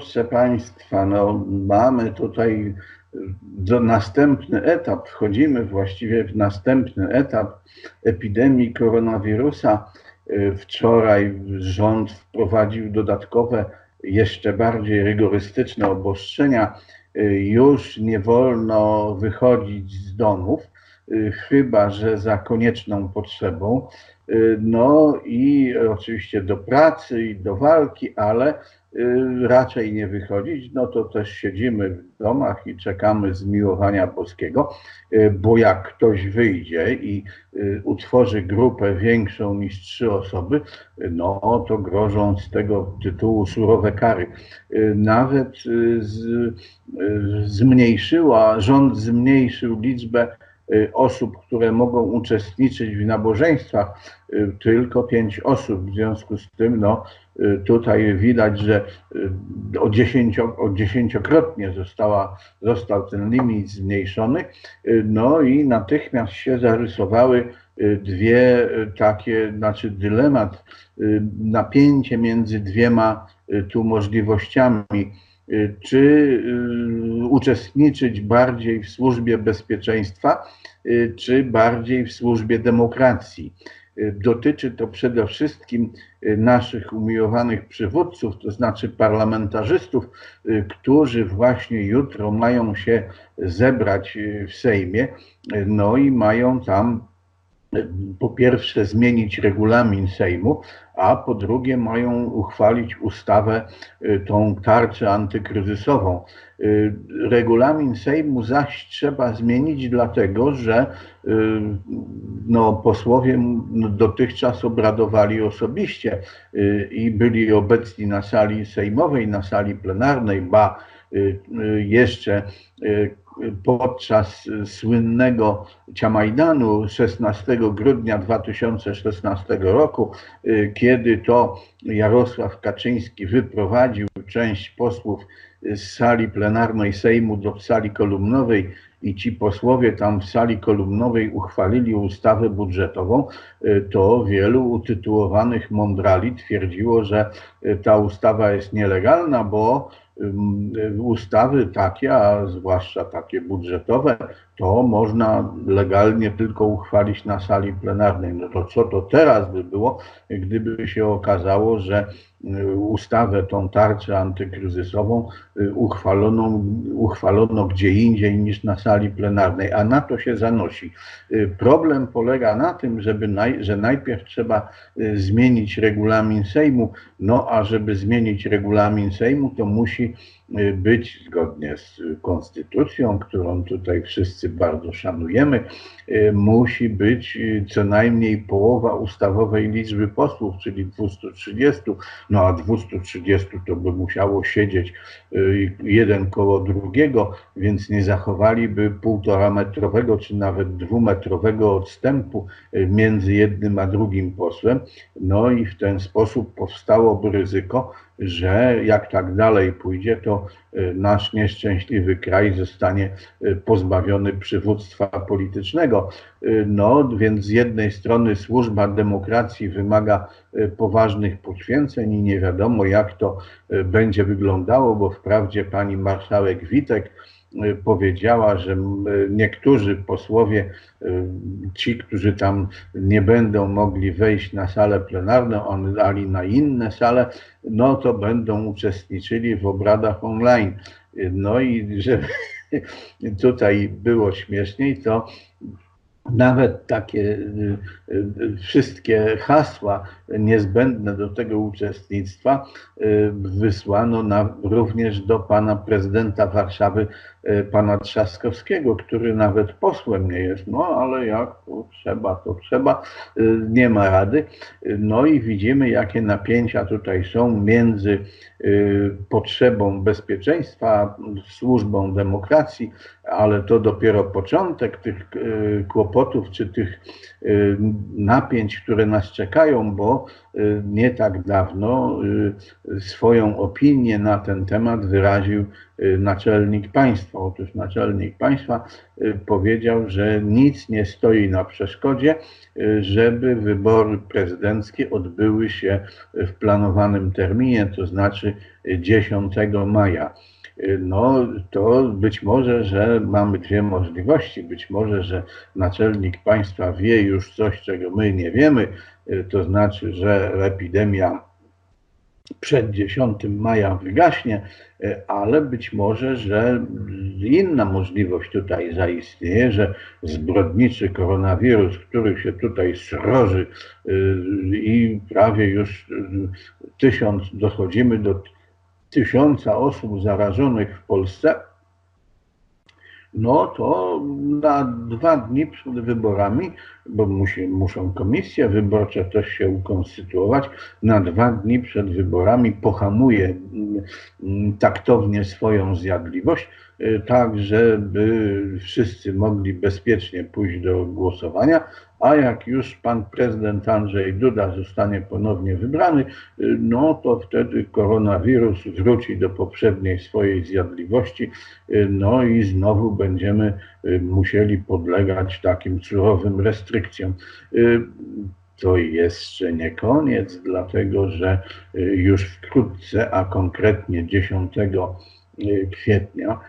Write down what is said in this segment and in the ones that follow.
Proszę Państwa, no mamy tutaj do następny etap, wchodzimy właściwie w następny etap epidemii koronawirusa. Wczoraj rząd wprowadził dodatkowe, jeszcze bardziej rygorystyczne obostrzenia. Już nie wolno wychodzić z domów, chyba że za konieczną potrzebą. Y, No i oczywiście do pracy i do walki, ale y, raczej nie wychodzić, no to też siedzimy w domach i czekamy zmiłowania boskiego, y, bo jak ktoś wyjdzie i utworzy grupę większą niż trzy osoby, no to grożą z tego tytułu surowe kary. Nawet z, zmniejszyła, rząd zmniejszył liczbę osób, które mogą uczestniczyć w nabożeństwach, y, tylko pięć osób. W związku z tym, no, y, tutaj widać, że y, o, dziesięcio, o dziesięciokrotnie została, został ten limit zmniejszony. Y, No i natychmiast się zarysowały y, dwie y, takie, znaczy dylemat, y, napięcie między dwiema y, tu możliwościami y, czy y, uczestniczyć bardziej w służbie bezpieczeństwa, y, czy bardziej w służbie demokracji. Y, Dotyczy to przede wszystkim y, naszych umiłowanych przywódców, to znaczy parlamentarzystów, y, którzy właśnie jutro mają się zebrać y, w Sejmie, y, no i mają tam y, po pierwsze zmienić regulamin Sejmu, a po drugie mają uchwalić ustawę, y, tą tarczę antykryzysową. Y, Regulamin Sejmu zaś trzeba zmienić, dlatego że y, no, posłowie no, dotychczas obradowali osobiście i byli obecni na sali sejmowej, na sali plenarnej, ba jeszcze podczas słynnego Ciamajdanu 16 grudnia 2016 roku, y, kiedy to Jarosław Kaczyński wyprowadził część posłów z sali plenarnej Sejmu do sali kolumnowej i ci posłowie tam w sali kolumnowej uchwalili ustawę budżetową, y, to wielu utytułowanych mądrali twierdziło, że y, ta ustawa jest nielegalna, bo y, ustawy takie, a zwłaszcza takie budżetowe, to można legalnie tylko uchwalić na sali plenarnej. No to co to teraz by było, gdyby się okazało, że y, ustawę, tą tarczę antykryzysową y, uchwalono, uchwalono gdzie indziej niż na sali plenarnej, a na to się zanosi. Y, Problem polega na tym, żeby naj, że najpierw trzeba zmienić regulamin Sejmu, no a żeby zmienić regulamin Sejmu, to musi być zgodnie z y, konstytucją, którą tutaj wszyscy bardzo szanujemy, y, musi być y, co najmniej połowa ustawowej liczby posłów, czyli 230, no a 230 to by musiało siedzieć y, jeden koło drugiego, więc nie zachowaliby półtora metrowego czy nawet dwumetrowego odstępu y, między jednym a drugim posłem. No i w ten sposób powstałoby ryzyko, że jak tak dalej pójdzie, to y, nasz nieszczęśliwy kraj zostanie y, pozbawiony przywództwa politycznego. Y, No więc z jednej strony służba demokracji wymaga poważnych poświęceń i nie wiadomo jak to będzie wyglądało, bo wprawdzie pani marszałek Witek powiedziała, że niektórzy posłowie, y, ci, którzy tam nie będą mogli wejść na salę plenarną, ale na inne sale, no to będą uczestniczyli w obradach online. No i żeby tutaj było śmieszniej, to nawet takie y, y, wszystkie hasła niezbędne do tego uczestnictwa wysłano na, również do pana prezydenta Warszawy, pana Trzaskowskiego, który nawet posłem nie jest. No ale jak to trzeba, to trzeba, y, nie ma rady. Y, No i widzimy, jakie napięcia tutaj są między y, potrzebą bezpieczeństwa, służbą demokracji, ale to dopiero początek tych y, kłopotów czy tych y, napięć, które nas czekają, bo y, nie tak dawno y, swoją opinię na ten temat wyraził y, naczelnik państwa. Otóż naczelnik państwa powiedział, że nic nie stoi na przeszkodzie, żeby wybory prezydenckie odbyły się w planowanym terminie, to znaczy 10 maja no to być może, że mamy dwie możliwości. Być może, że naczelnik państwa wie już coś, czego my nie wiemy, to znaczy, że epidemia przed 10 maja wygaśnie, ale być może, że inna możliwość tutaj zaistnieje, że zbrodniczy koronawirus, który się tutaj sroży i prawie już tysiąc, dochodzimy do tysiąca osób zarażonych w Polsce, no to na dwa dni przed wyborami, bo musi, muszą komisje wyborcze też się ukonstytuować, na dwa dni przed wyborami pohamuje mm, taktownie swoją zjadliwość, y, tak żeby wszyscy mogli bezpiecznie pójść do głosowania, a jak już pan prezydent Andrzej Duda zostanie ponownie wybrany, y, no to wtedy koronawirus wróci do poprzedniej swojej zjadliwości, y, no i znowu będziemy y, musieli podlegać takim surowym restrykcjom. To jeszcze nie koniec, dlatego że już wkrótce, a konkretnie 10 kwietnia,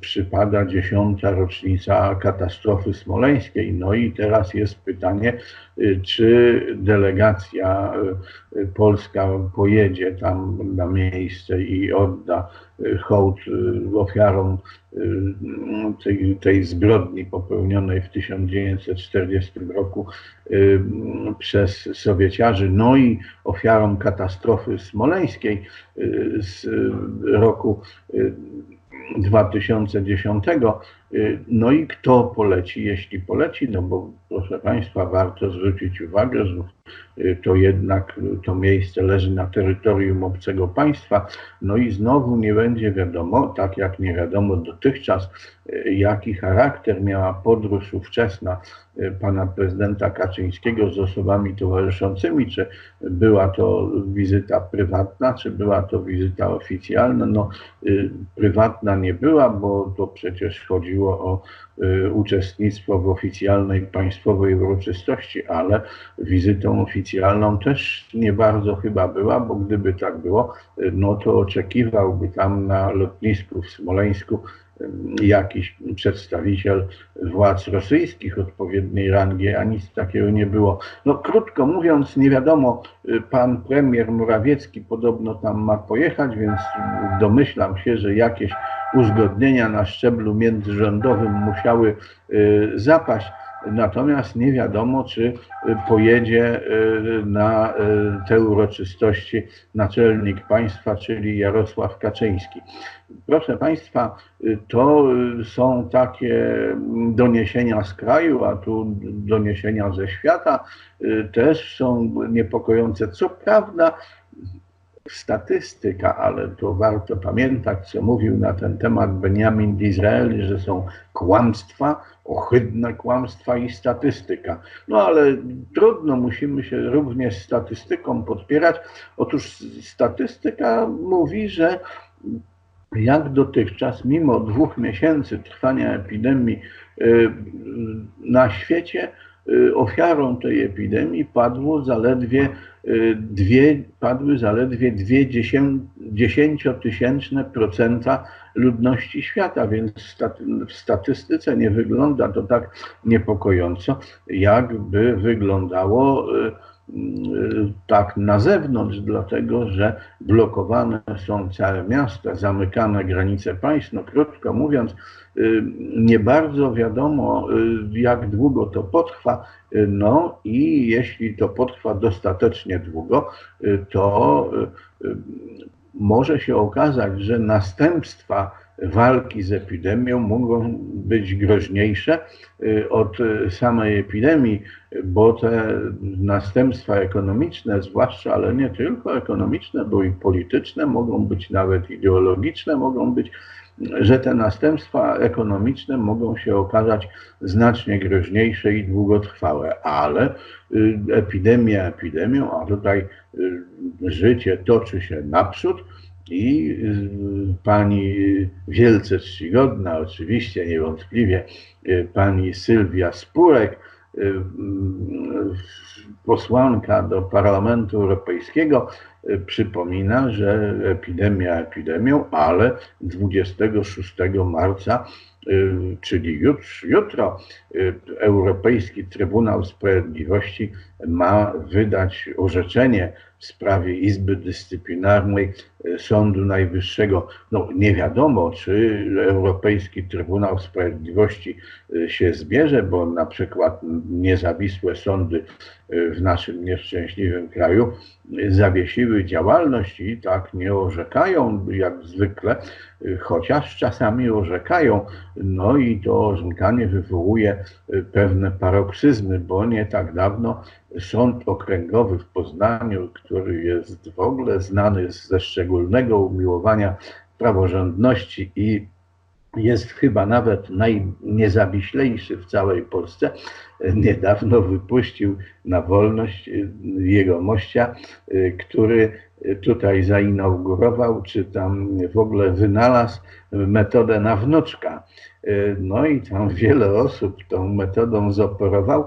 przypada dziesiąta rocznica katastrofy smoleńskiej. No i teraz jest pytanie, y, czy delegacja y, polska pojedzie tam na miejsce i odda hołd ofiarom tej, tej zbrodni popełnionej w 1940 roku przez Sowieciarzy, no i ofiarom katastrofy smoleńskiej z roku 2010. Y, no i kto poleci, jeśli poleci, no bo proszę Państwa, warto zwrócić uwagę, że y, to jednak to miejsce leży na terytorium obcego państwa, no i znowu nie będzie wiadomo, tak jak nie wiadomo dotychczas, y, jaki charakter miała podróż ówczesna pana prezydenta Kaczyńskiego z osobami towarzyszącymi, czy była to wizyta prywatna, czy była to wizyta oficjalna. No, prywatna nie była, bo to przecież chodziło o y, uczestnictwo w oficjalnej państwowej uroczystości, ale wizytą oficjalną też nie bardzo chyba była, bo gdyby tak było, y, no to oczekiwałby tam na lotnisku w Smoleńsku y, jakiś przedstawiciel władz rosyjskich odpowiedniej rangi, a nic takiego nie było. No krótko mówiąc, nie wiadomo, pan premier Morawiecki podobno tam ma pojechać, więc domyślam się, że jakieś uzgodnienia na szczeblu międzyrządowym musiały y, zapaść. Natomiast nie wiadomo, czy y, pojedzie y, na te uroczystości naczelnik państwa, czyli Jarosław Kaczyński. Proszę Państwa, to są takie doniesienia z kraju, a tu doniesienia ze świata też są niepokojące. Co prawda, statystyka, ale to warto pamiętać, co mówił na ten temat Benjamin Disraeli, że są kłamstwa, ohydne kłamstwa i statystyka. No ale trudno, musimy się również statystyką podpierać. Otóż statystyka mówi, że jak dotychczas, mimo dwóch miesięcy trwania epidemii y, na świecie, ofiarą tej epidemii padło zaledwie Y, dwie, padły zaledwie dwie dziesięciotysięczne procenta ludności świata, więc w statystyce nie wygląda to tak niepokojąco, jakby wyglądało y, Y, tak na zewnątrz, dlatego że blokowane są całe miasta, zamykane granice państw. No krótko mówiąc, y, nie bardzo wiadomo, y, jak długo to potrwa. No i jeśli to potrwa dostatecznie długo, to może się okazać, że następstwa walki z epidemią mogą być groźniejsze y, od samej epidemii, bo te następstwa ekonomiczne, zwłaszcza, ale nie tylko ekonomiczne, bo i polityczne, mogą być nawet ideologiczne, mogą być że te następstwa ekonomiczne mogą się okazać znacznie groźniejsze i długotrwałe, ale y, epidemia epidemią, a tutaj y, życie toczy się naprzód i y, pani wielce czcigodna, oczywiście niewątpliwie pani Sylwia Spurek, posłanka do Parlamentu Europejskiego y, przypomina, że epidemia epidemią, ale 26 marca, y, czyli jutro Europejski Trybunał Sprawiedliwości ma wydać orzeczenie w sprawie Izby Dyscyplinarnej e, Sądu Najwyższego. No, nie wiadomo, czy Europejski Trybunał Sprawiedliwości e, się zbierze, bo na przykład niezawisłe sądy e, w naszym nieszczęśliwym kraju zawiesiły działalność i tak nie orzekają jak zwykle, chociaż czasami orzekają. No i to orzekanie wywołuje pewne paroksyzmy, bo nie tak dawno Sąd Okręgowy w Poznaniu, który jest w ogóle znany ze szczególnego umiłowania praworządności i jest chyba nawet najniezawiślejszy w całej Polsce, niedawno wypuścił na wolność jego mościa, który tutaj zainaugurował, czy tam w ogóle wynalazł metodę na wnuczka. No i tam wiele osób tą metodą zoperował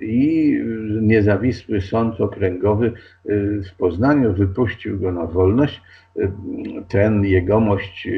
i niezawisły sąd okręgowy w Poznaniu wypuścił go na wolność ten jegomość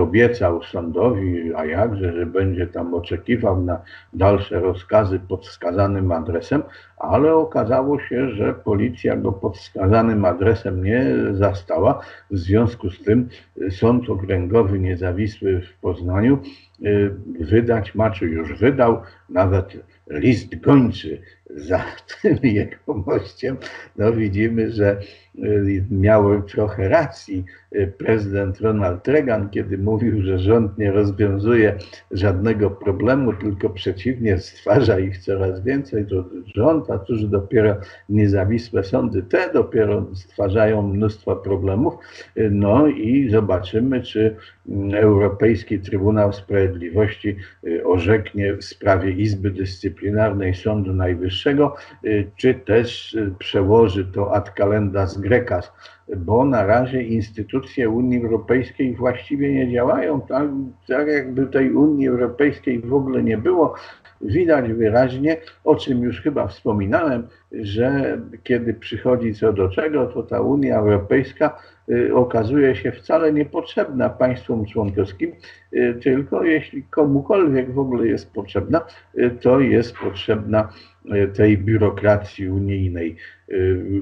obiecał sądowi, a jakże, że będzie tam oczekiwał na dalsze rozkazy pod wskazanym adresem, ale okazało się, że policja go pod wskazanym adresem nie zastała. W związku z tym Sąd Okręgowy Niezawisły w Poznaniu y, wydać ma, czy już wydał nawet list gończy za tym jegomościem. No widzimy, że Y, miał trochę racji y, prezydent Ronald Reagan, kiedy mówił, że rząd nie rozwiązuje żadnego problemu, tylko przeciwnie, stwarza ich coraz więcej. To rząd, a cóż dopiero niezawisłe sądy, te dopiero stwarzają mnóstwo problemów. Y, no i zobaczymy, czy mm, Europejski Trybunał Sprawiedliwości orzeknie w sprawie Izby Dyscyplinarnej Sądu Najwyższego, czy też przełoży to ad kalendas Grekas, bo na razie instytucje Unii Europejskiej właściwie nie działają, tak, tak jakby tej Unii Europejskiej w ogóle nie było. Widać wyraźnie, o czym już chyba wspominałem, że kiedy przychodzi co do czego, to ta Unia Europejska y, okazuje się wcale niepotrzebna państwom członkowskim, y, tylko jeśli komukolwiek w ogóle jest potrzebna, y, to jest potrzebna tej biurokracji unijnej,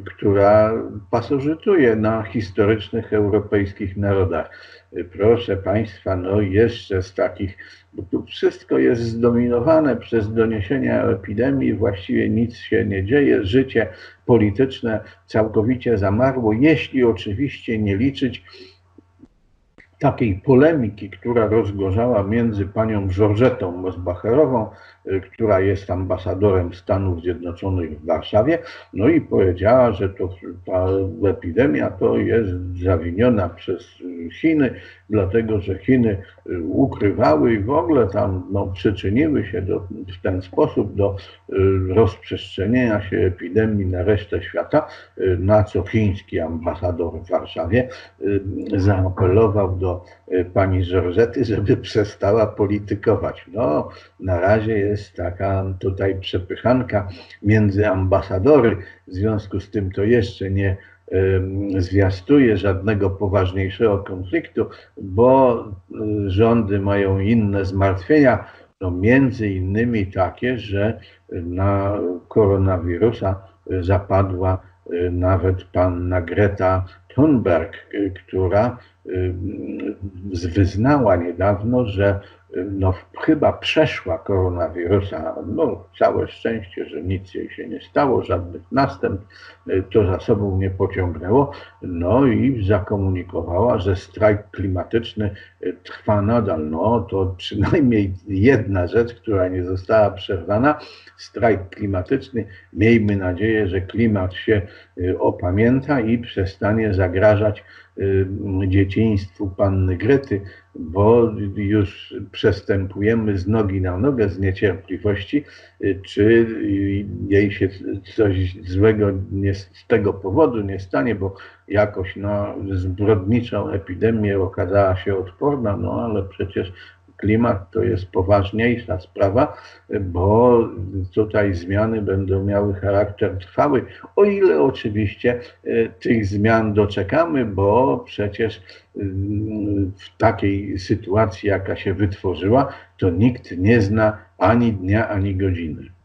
która pasożytuje na historycznych europejskich narodach. Proszę Państwa, no jeszcze z takich, bo tu wszystko jest zdominowane przez doniesienia o epidemii, właściwie nic się nie dzieje, życie polityczne całkowicie zamarło, jeśli oczywiście nie liczyć takiej polemiki, która rozgorzała między panią Georgetą Mosbacherową, która jest ambasadorem Stanów Zjednoczonych w Warszawie, no i powiedziała, że to, ta epidemia to jest zawiniona przez Chiny, dlatego że Chiny y, ukrywały i w ogóle tam no, przyczyniły się do, w ten sposób do y, rozprzestrzenienia się epidemii na resztę świata, na co chiński ambasador w Warszawie zaapelował do pani Żorzety, żeby przestała politykować. No, na razie jest taka tutaj przepychanka między ambasadory, w związku z tym to jeszcze nie zwiastuje żadnego poważniejszego konfliktu, bo e, rządy mają inne zmartwienia, no między innymi takie, że na koronawirusa zapadła nawet panna Greta Thunberg, która wyznała niedawno, że no, chyba przeszła koronawirusa. No, całe szczęście, że nic jej się nie stało, żadnych następstw to za sobą nie pociągnęło. No i zakomunikowała, że strajk klimatyczny trwa nadal. No to przynajmniej jedna rzecz, która nie została przerwana. Strajk klimatyczny. Miejmy nadzieję, że klimat się opamięta i przestanie zagrażać dzieciństwu panny Grety, bo już przestępujemy z nogi na nogę z niecierpliwości, czy jej się coś złego nie, z tego powodu nie stanie, bo jakoś no, zbrodniczą epidemię okazała się odporna, no ale przecież klimat to jest poważniejsza sprawa, bo tutaj zmiany będą miały charakter trwały, o ile oczywiście e, tych zmian doczekamy, bo przecież mm, w takiej sytuacji, jaka się wytworzyła, to nikt nie zna ani dnia, ani godziny.